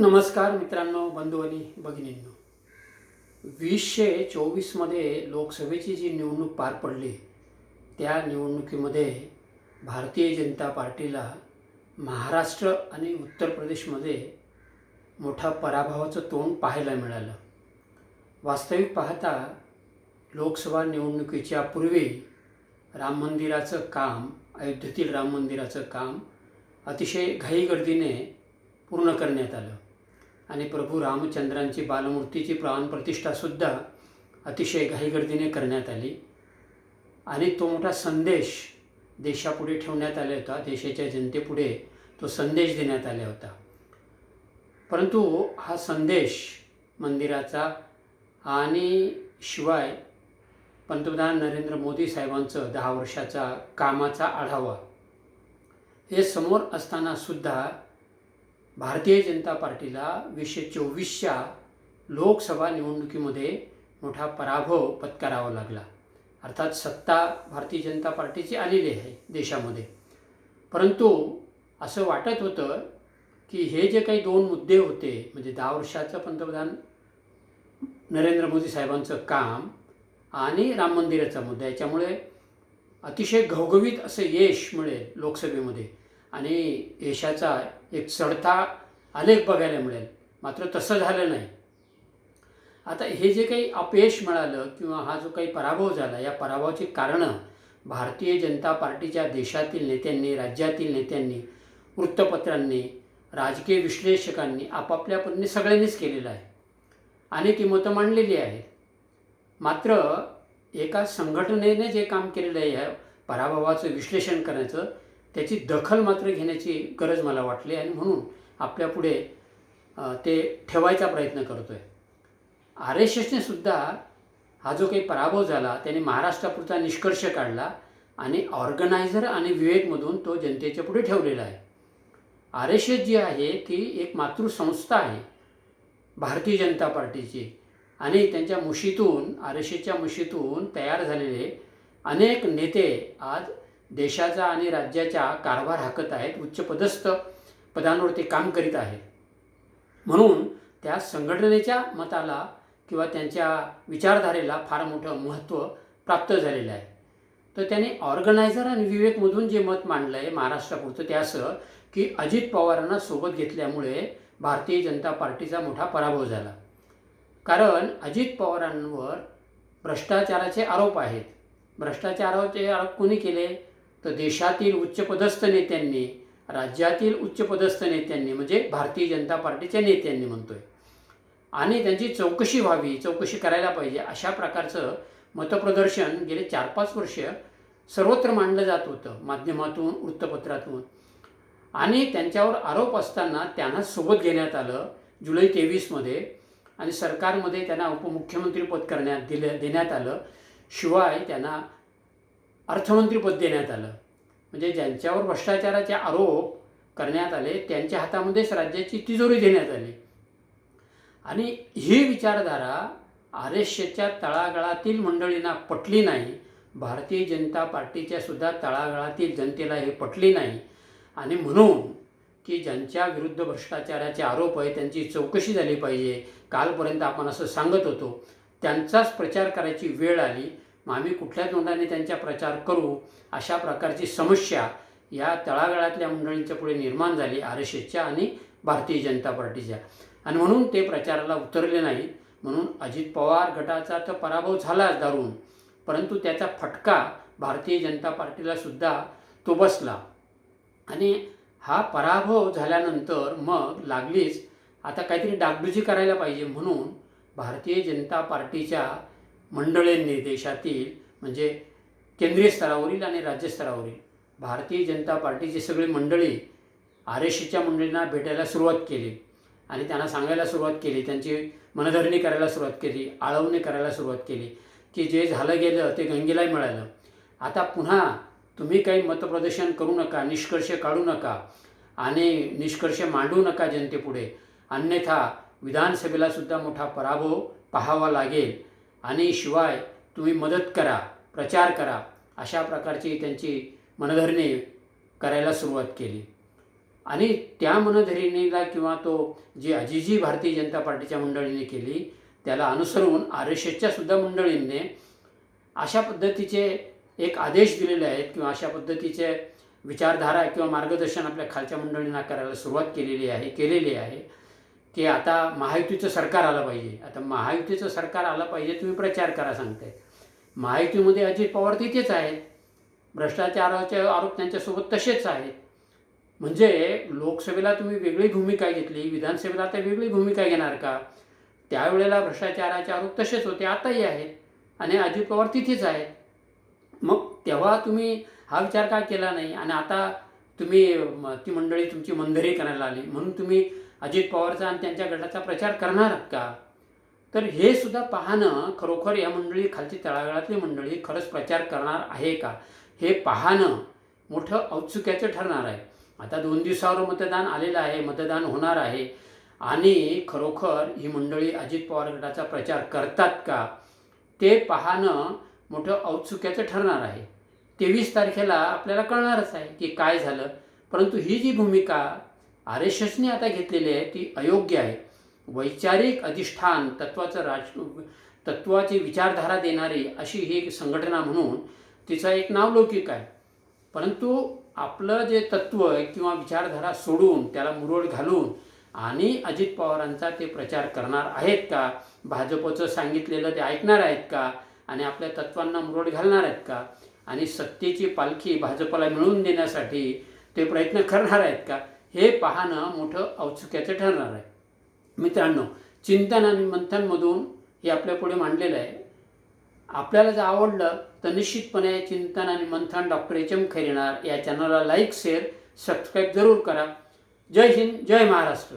नमस्कार मित्रांनो बंधू आणि भगिनींनो. वीसशे चोवीसमध्ये लोकसभेची जी निवडणूक पार पडली त्या निवडणुकीमध्ये भारतीय जनता पार्टीला महाराष्ट्र आणि उत्तर प्रदेशमध्ये मोठा पराभवाचं तोंड पाहायला मिळालं. वास्तविक पाहता लोकसभा निवडणुकीच्या पूर्वी राम मंदिराचं काम अयोध्येतील राम मंदिराचं काम अतिशय घाईगर्दीने पूर्ण करण्यात आलं. आणि प्रभू रामचंद्रांची बालमूर्तीची प्राणप्रतिष्ठासुद्धा अतिशय घाईगर्दीने करण्यात आली. आणि तो मोठा संदेश देशापुढे ठेवण्यात आला होता देशाच्या जनतेपुढे तो संदेश देण्यात आला होता. परंतु हा संदेश मंदिराचा आणि शिवाय पंतप्रधान नरेंद्र मोदी साहेबांचं दहा वर्षाचा कामाचा आढावा हे समोर असतानासुद्धा भारतीय जनता पार्टीला वीसशे चोवीसच्या लोकसभा निवडणुकीमध्ये मोठा पराभव पत्करावा लागला. अर्थात सत्ता भारतीय जनता पार्टीची आलेली आहे देशामध्ये. परंतु असं वाटत होतं की हे जे काही दोन मुद्दे होते म्हणजे दहा वर्षाचं पंतप्रधान नरेंद्र मोदी साहेबांचं काम आणि राम मंदिराचा मुद्दा याच्यामुळे अतिशय घवघवीत असं यश मिळेल लोकसभेमध्ये. आणि यशाचा एक चढता आलेख बघायला मिळेल. मात्र तसं झालं नाही. आता हे जे काही अपयश मिळालं किंवा हा जो काही पराभव झाला या पराभवाची कारणं भारतीय जनता पार्टीच्या देशातील नेत्यांनी राज्यातील नेत्यांनी वृत्तपत्रांनी राजकीय विश्लेषकांनी आपापल्या पद्धतीने सगळ्यांनीच केलेलं आहे. आणि ती मतं मांडलेली आहेत. मात्र एका संघटनेने जे काम केलेलं आहे या पराभवाचं विश्लेषण करण्याचं त्याची दखल मात्र घेण्याची गरज मला वाटली आणि म्हणून आपल्यापुढे ते ठेवायचा प्रयत्न करतो आहे आर एस एसने सुद्धा हा जो काही पराभव झाला त्याने महाराष्ट्रापुरता निष्कर्ष काढला आणि ऑर्गनायझर आणि विवेकमधून तो जनतेच्या पुढे ठेवलेला आहे. आर एस एस जी आहे ती एक मातृसंस्था आहे भारतीय जनता पार्टीची. आणि त्यांच्या मुशीतून आर एस एसच्या मुशीतून तयार झालेले अनेक नेते आज देशाचा आणि राज्याच्या कारभार हाकत आहेत उच्चपदस्थ पदांवर ते काम करीत आहे. म्हणून त्या संघटनेच्या मताला किंवा त्यांच्या विचारधारेला फार मोठं महत्त्व प्राप्त झालेलं आहे. तर त्याने ऑर्गनायझर आणि विवेकमधून जे मत मांडलं आहे महाराष्ट्रापुरतं ते असं की अजित पवारांना सोबत घेतल्यामुळे भारतीय जनता पार्टीचा मोठा पराभव झाला. कारण अजित पवारांवर भ्रष्टाचाराचे आरोप आहेत. भ्रष्टाचाराचे आरोप कोणी केले? तर देशातील उच्चपदस्थ नेत्यांनी राज्यातील उच्चपदस्थ नेत्यांनी म्हणजे भारतीय जनता पार्टीच्या नेत्यांनी म्हणतोय. आणि त्यांची चौकशी व्हावी चौकशी करायला पाहिजे अशा प्रकारचं मतप्रदर्शन गेले चार पाच वर्ष सर्वत्र मांडलं जात होतं माध्यमातून वृत्तपत्रातून. आणि त्यांच्यावर आरोप असताना त्यांना सोबत घेण्यात आलं जुलै तेवीसमध्ये. आणि सरकारमध्ये त्यांना उपमुख्यमंत्रीपद करण्यात दिलं देण्यात आलं. शिवाय त्यांना अर्थमंत्रीपद देण्यात आलं. म्हणजे ज्यांच्यावर भ्रष्टाचाराचे आरोप करण्यात आले त्यांच्या हातामध्येच राज्याची तिजोरी देण्यात आली. आणि ही विचारधारा आर एसच्या तळागाळातील मंडळींना पटली नाही. भारतीय जनता पार्टीच्या सुद्धा तळागाळातील जनतेला हे पटली नाही. आणि म्हणून की ज्यांच्या विरुद्ध भ्रष्टाचाराचे आरोप आहे त्यांची चौकशी झाली पाहिजे. कालपर्यंत आपण असं सांगत होतो. त्यांचाच प्रचार करायची वेळ आली. मग आम्ही कुठल्या तोंडाने त्यांचा प्रचार करू अशा प्रकारची समस्या या तळागाळातल्या मंडळींच्या पुढे निर्माण झाली आर एस एसच्या आणि भारतीय जनता पार्टीच्या. आणि म्हणून ते प्रचाराला उतरले नाही म्हणून अजित पवार गटाचा तर पराभव झालाच दारून परंतु त्याचा फटका भारतीय जनता पार्टीला सुद्धा तो बसला. आणि हा पराभव झाल्यानंतर मग लागलीच आता काहीतरी डागडुजी करायला पाहिजे म्हणून भारतीय जनता पार्टीच्या मंडळींनी देशातील म्हणजे केंद्रीय स्तरावरील आणि राज्यस्तरावरील भारतीय जनता पार्टीची सगळी मंडळी आर एस सीच्या मंडळींना भेटायला सुरुवात केली. आणि त्यांना सांगायला सुरुवात केली. त्यांची मनधरणी करायला सुरुवात केली. आळवणी करायला सुरुवात केली. की जे झालं गेलं ते गंगेलाही मिळालं. आता पुन्हा तुम्ही काही मतप्रदर्शन करू नका निष्कर्ष काढू नका आणि निष्कर्ष मांडू नका जनतेपुढे. अन्यथा विधानसभेलासुद्धा मोठा पराभव पाहावा लागेल. आणि शिवाय तुम्ही मदत करा प्रचार करा अशा प्रकारची त्यांची मनधरणे करायला सुरुवात केली. आणि त्या मनधरणीला किंवा तो जी अजिजी भारतीय जनता पार्टीच्या मंडळीने केली त्याला अनुसरून आर एस एसच्या सुद्धा मंडळींनी अशा पद्धतीचे एक आदेश दिलेले आहेत किंवा अशा पद्धतीचे विचारधारा किंवा मार्गदर्शन आपल्या खालच्या मंडळींना करायला सुरुवात केलेली आहे केलेली आहे. की आता महायुतीचं सरकार आलं पाहिजे. आता महायुतीचं सरकार आलं पाहिजे तुम्ही प्रचार करा सांगताय. महायुतीमध्ये अजित पवार तिथेच आहेत. भ्रष्टाचाराचे आरोप त्यांच्यासोबत तसेच आहेत. म्हणजे लोकसभेला तुम्ही वेगळी भूमिका घेतली विधानसभेला आता वेगळी भूमिका घेणार का? त्यावेळेला भ्रष्टाचाराचे आरोप तसेच होते आताही आहेत. आणि अजित पवार तिथेच आहेत. मग तेव्हा तुम्ही हा विचार का केला नाही? आणि आता तुम्ही ती मंडळी तुमची मंदरी करायला आली म्हणून तुम्ही अजित पवारचा आणि त्यांच्या गटाचा प्रचार करणार आहात का? तर हे सुद्धा पाहणं खरोखर या मंडळी खालची तळागाळातली मंडळी खरंच प्रचार करणार आहे का? हे पाहणं मोठं औत्सुक्याचं ठरणार आहे. आता दोन दिवसावर मतदान आलेलं आहे मतदान होणार आहे. आणि खरोखर ही मंडळी अजित पवार गटाचा प्रचार करतात का? ते पाहणं मोठं औत्सुक्याचं ठरणार आहे. तेवीस तारखेला आपल्याला कळणारच आहे की काय झालं. परंतु ही जी भूमिका आर एस एसने आता घेतलेली आहे ती अयोग्य आहे. वैचारिक अधिष्ठान तत्वाचं राज तत्वाची विचारधारा देणारी अशी ही एक संघटना म्हणून तिचा एक नावलौकिक आहे. परंतु आपलं जे तत्व आहे किंवा विचारधारा सोडून त्याला मुरड घालून आणि अजित पवारांचा ते प्रचार करणार आहेत का? भाजपचं सांगितलेलं ते ऐकणार आहेत का? आणि आपल्या तत्वांना मुरड घालणार आहेत का? आणि सत्तेची पालखी भाजपला मिळवून देण्यासाठी ते प्रयत्न करणार आहेत का? हे पाहणं मोठं औत्सुक्याचं ठरणार आहे. मित्रांनो चिंतन आणि मंथनमधून हे आपल्या पुढे मांडलेलं आहे. आपल्याला जर आवडलं तर निश्चितपणे चिंतन आणि मंथन डॉक्टर एच एम खैरिनार या चॅनलला लाईक शेअर सबस्क्राईब जरूर करा. जय हिंद जय महाराष्ट्र.